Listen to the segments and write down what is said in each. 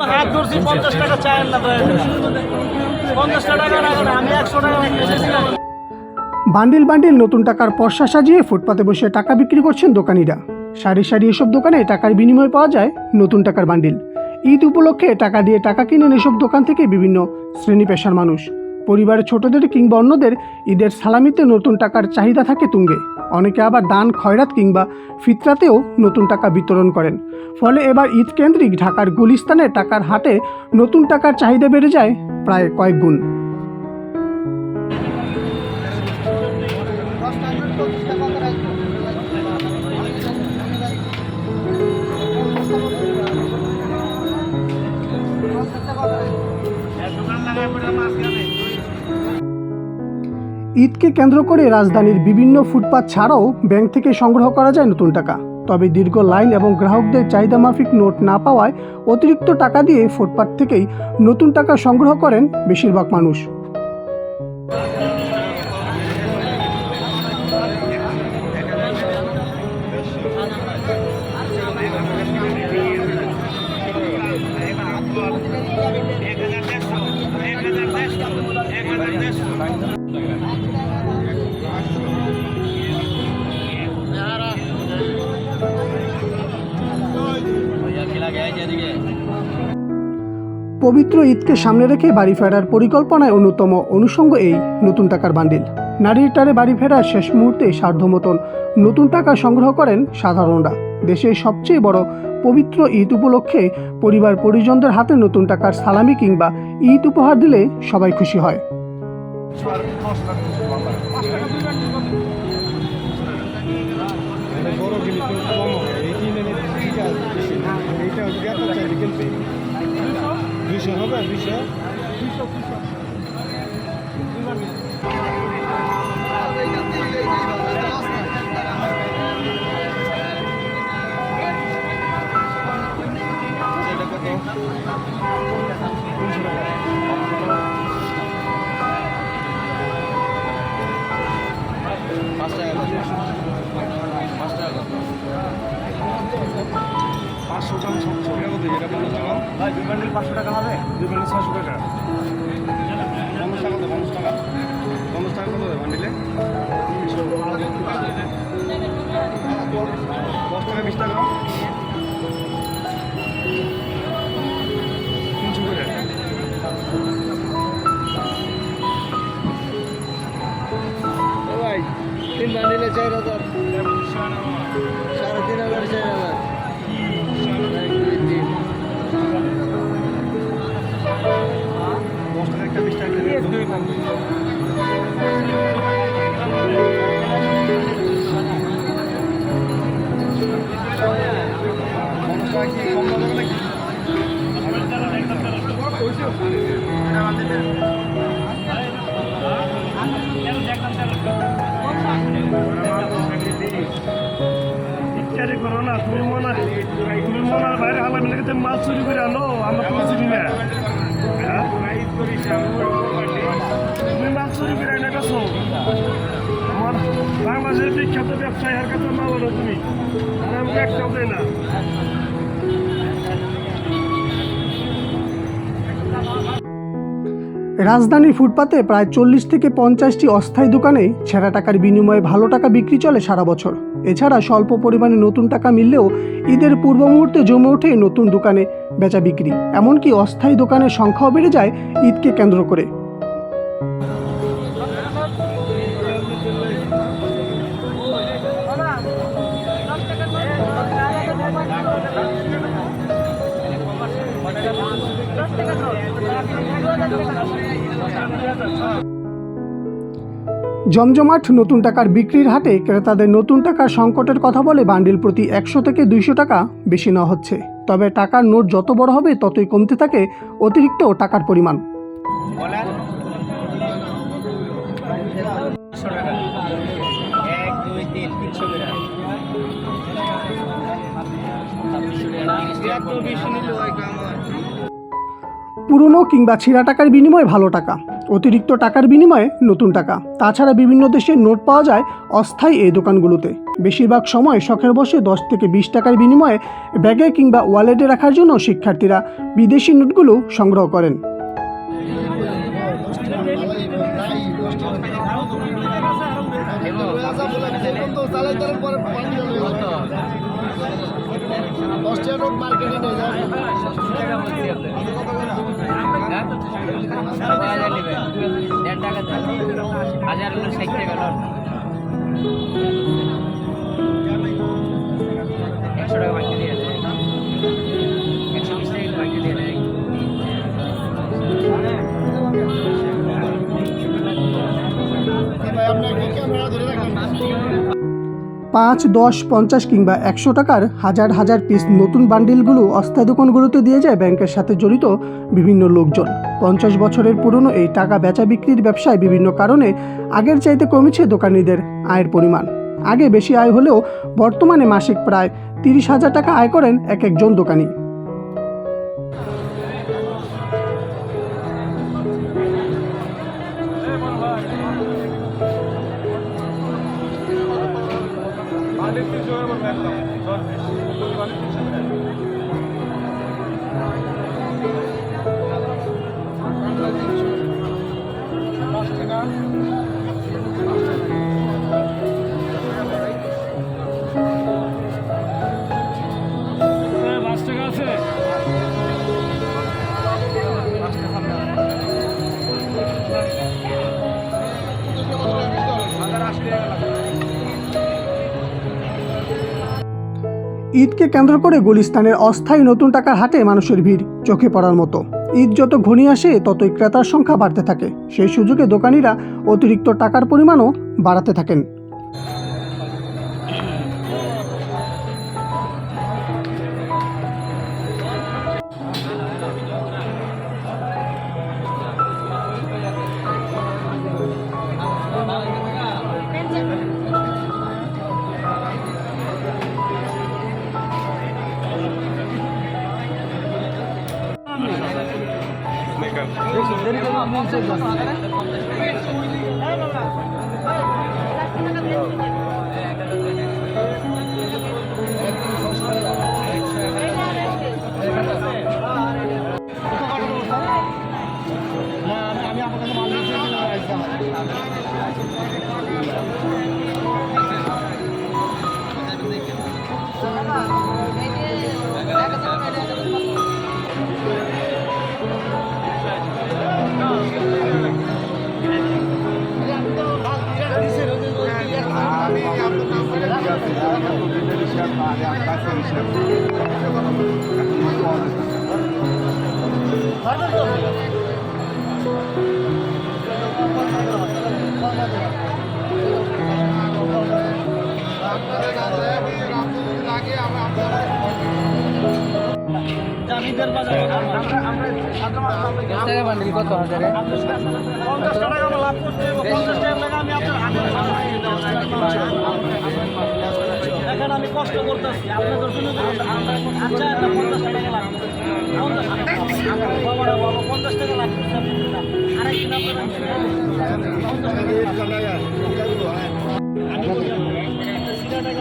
হাত ধরছি, পঞ্চাশ টাকা চায়ের না পঞ্চাশ টাকা না আমি একশো টাকা বান্ডিল বান্ডিল নতুন টাকার পর্সা সাজিয়ে ফুটপাতে বসে টাকা বিক্রি করছেন দোকানিরা। সারি সারি এসব দোকানে টাকার বিনিময়ে পাওয়া যায় নতুন টাকার বান্ডিল। ঈদ উপলক্ষে টাকা দিয়ে টাকা কিনেন এসব দোকান থেকে বিভিন্ন শ্রেণি পেশার মানুষ। পরিবারের ছোটদের কিংবা অন্যদের ঈদের সালামিতে নতুন টাকার চাহিদা থাকে তুঙ্গে। অনেকে আবার দান খয়রাত কিংবা ফিতরাতেও নতুন টাকা বিতরণ করেন। ফলে এবার ঈদ কেন্দ্রিক ঢাকার গুলিস্তানে টাকার হাটে নতুন টাকার চাহিদা বেড়ে যায় প্রায় কয়েক গুণ। ঈদকে কেন্দ্র করে রাজধানীর বিভিন্ন ফুটপাত ছাড়াও ব্যাংক থেকে সংগ্রহ করা যায় নতুন টাকা। তবে দীর্ঘ লাইন এবং গ্রাহকদের চাহিদা মাফিক নোট না পাওয়ায় অতিরিক্ত টাকা দিয়ে ফুটপাত থেকেই নতুন টাকা সংগ্রহ করেন বেশিরভাগ মানুষ। পবিত্র ঈদকে সামনে রেখে বাড়ি ফেরার পরিকল্পনায় অন্যতম অনুষঙ্গ এই নতুন টাকার বান্ডিল। নারীর টারে বাড়ি ফেরার শেষ মুহূর্তে সাধ্য মতন নতুন টাকা সংগ্রহ করেন সাধারণরা। দেশের সবচেয়ে বড় পবিত্র ঈদ উপলক্ষে পরিবার পরিজনদের হাতে নতুন টাকার সালামি কিংবা ঈদ উপহার দিলে সবাই খুশি হয়। বড় চাইলে কিনতে দুইশো? হবে দুইশো পাঁচশো টাকা। ভাই দুই বান্ডিল পাঁচশো টাকা হবে? দুই বান্ডিল ছয়শো টাকা। পঞ্চাশ টাকা তো পঞ্চাশ টাকা। পঞ্চাশ টাকা কত দেবে বান্ডিলে দশ টাকা বিশ টাকা। তিনশো করে। ভাই তিন বান্ডিলে চার হাজার। বিশ দুই পঞ্চাশ টাকা কি কম দাম হবে নাকি ইত্যাদি করো না, তুমি মনে তুমি মনে হয় বাইরে হালা মিলে মাছ চুরি করে আনো, আমরা তুমি চিনি না হ্যাঁ? বাংলাদেশের বিখ্যাত ব্যবসায়ী হার কাছে মাল আনো তুমি। আর একটাও দেয় না। রাজধানীর ফুটপাতে প্রায় চল্লিশ থেকে পঞ্চাশটি অস্থায়ী দোকানে ছেঁড়া টাকার বিনিময়ে ভালো টাকা বিক্রি চলে সারা বছর। এছাড়া স্বল্প পরিমাণে নতুন টাকা মিললেও ঈদের পূর্ব মুহূর্তে জমে ওঠে নতুন দোকানে বেচা বিক্রি। এমনকি অস্থায়ী দোকানের সংখ্যাও বেড়ে যায় ঈদকে কেন্দ্র করে। জমজমাট নতুন টাকার বিক্রির হাটে ক্রেতাদের নতুন টাকার সংকটের কথা বলে বান্ডিল প্রতি একশো থেকে দুইশো টাকা বেশি নেওয়া হচ্ছে। তবে টাকার নোট যত বড় হবে, ততই কমতে থাকে অতিরিক্ত টাকার পরিমাণ। বেশি পুরনো কিংবা ছিঁড়া টাকার বিনিময়ে ভালো টাকা, অতিরিক্ত টাকার বিনিময়ে নতুন টাকা। তাছাড়া বিভিন্ন দেশে নোট পাওয়া যায় অস্থায়ী এই দোকানগুলোতে। বেশিরভাগ সময় শখের বসে দশ থেকে বিশ টাকার বিনিময়ে ব্যাগে কিংবা ওয়ালেটে রাখার জন্য শিক্ষার্থীরা বিদেশি নোটগুলো সংগ্রহ করেন। হাজার টাকা নোট একশো টাকা বাকি দিয়ে দেয় একশো বিশ টাকা দিয়ে দেয় পাঁচ, দশ, পঞ্চাশ কিংবা একশো টাকার হাজার হাজার পিস নতুন বান্ডিলগুলো অস্থায়ী দোকানগুলোতে দিয়ে যায় ব্যাংকের সাথে জড়িত বিভিন্ন লোকজন। পঞ্চাশ বছরের পুরনো এই টাকা বেচা বিক্রির ব্যবসায় বিভিন্ন কারণে আগের চাইতে কমেছে দোকানিদের আয়ের পরিমাণ। আগে বেশি আয় হলেও বর্তমানে মাসিক প্রায় তিরিশ হাজার টাকা আয় করেন এক একজন দোকানি। ঈদকে কেন্দ্র করে গুলিস্তানের অস্থায়ী নতুন টাকার হাটে মানুষের ভিড় চোখে পড়ার মতো। ঈদ যত ঘনিয়ে আসে, ততই ক্রেতার সংখ্যা বাড়তে থাকে। সেই সুযোগে দোকানিরা অতিরিক্ত টাকার পরিমাণও বাড়াতে থাকেন। টাকা বান্ডিল কত হাজারে টাকা আমি কষ্ট করতেছি আপনাদের জন্য আচ্ছা একটা পঞ্চাশ টাকা লাভ পঞ্চাশ লাভ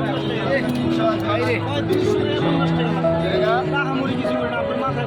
করছে আরেকদিন আপনার মাথায়